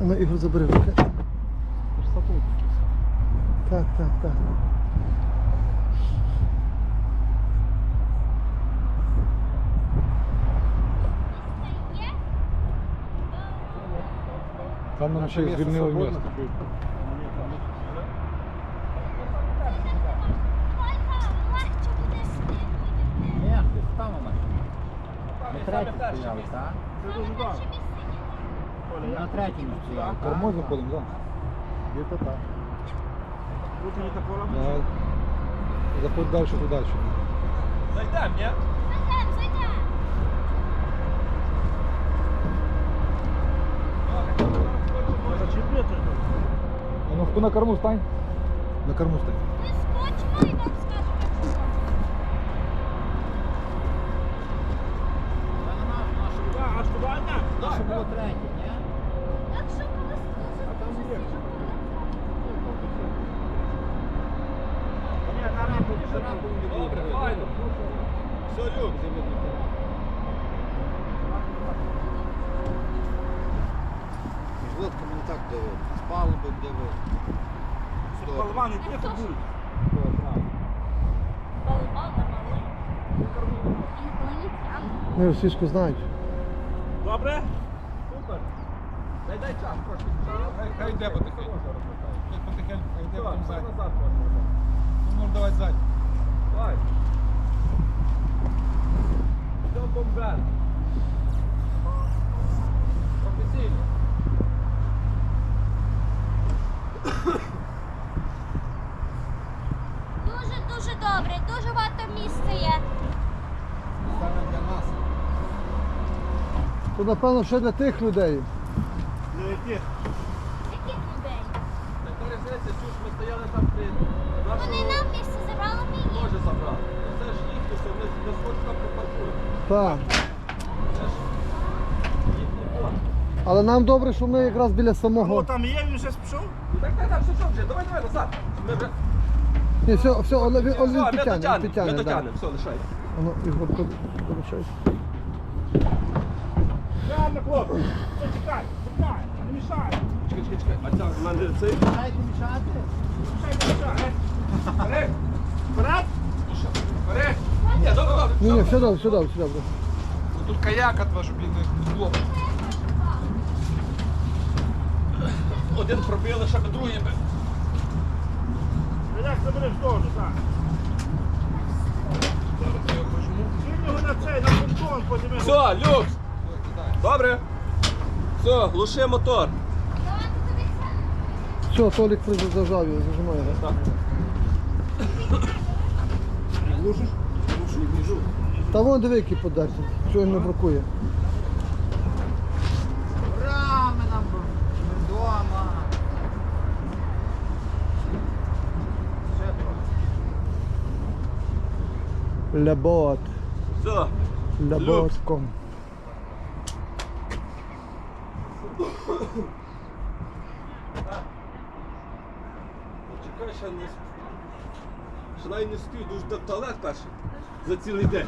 Ну, Ігор, забери руки. Ж статут. Так, так, так. Там нам ще й звільнили місто. Ні, ти там у нас. Ми третій стояли, так? Це дуже добре. На третьому стояли. Кормой заходимо, так? Где-то так. Тут мені такого Да. Заходь далі, туди. Зайдемо, ні? Зачепити. А ну хто на корму стань? На корму стань. Так, аж туди не? Наше було третє, ні? Ні, на рамку, на рамку. Добре, файно. Все, Люк. Лодка не так диви, з палуби диви. Полван, і ти будь. Ми всі ж знають. Добре? Супер. Дай дай час, трошки. Хай, йде потихеньку. Хай потихеньку, хай йде потім ззаді. Ну, може давай ззаді. Давай. Йдемо бомбер. Офіційно. Дуже дуже добре, місця є. Саме для нас. То напевно ще для тих людей. Для яких? Яких людей? Яка різниця, чуш, ми стояли там, де Вони нам місце забрали мені. теж забрали. Ну, Це ж їхні, що ми не сходимо там припаркуємо. Так. Це ж їхній бот. Але нам добре, що ми якраз біля самого. там є, він вже пішов? Так, так, так, все, все, вже, давай, давай, назад. Ми вже... Ні, все, все, он, він, он, він Все, ми підтягне, він дотягнемо, ми підтягне. да. дотягнемо, все, лишай. Воно, Ігор, вибачай. Реально, хлопці, все, чекай, чекай, не мішай. Чекай, чекай, чекай, а ця в мене цей... Дайте мішати. Мішай, не мішай. Вперед! Вперед! Вперед! Ні, добре, добре. Ні, ні, все. все добре, все добре, все добре. Ну, Тут каяка твоя, щоб блін, було. Один пробили, ще би другий би. Як забери в сторону, так. Кинь його на цей, на функціон, потім... Все, люкс! Добре. Все, глуши мотор. Все, Толік зажав його, зажимає. Так. Глушиш? Глушу, глушу. Та вон диви, який подачі. Чого не бракує. Рами нам вдома. Ще трохи. Лябот. Ляботком. Чекай, ще не... Ще навіть не спів, дуже в туалет перший. За цілий день.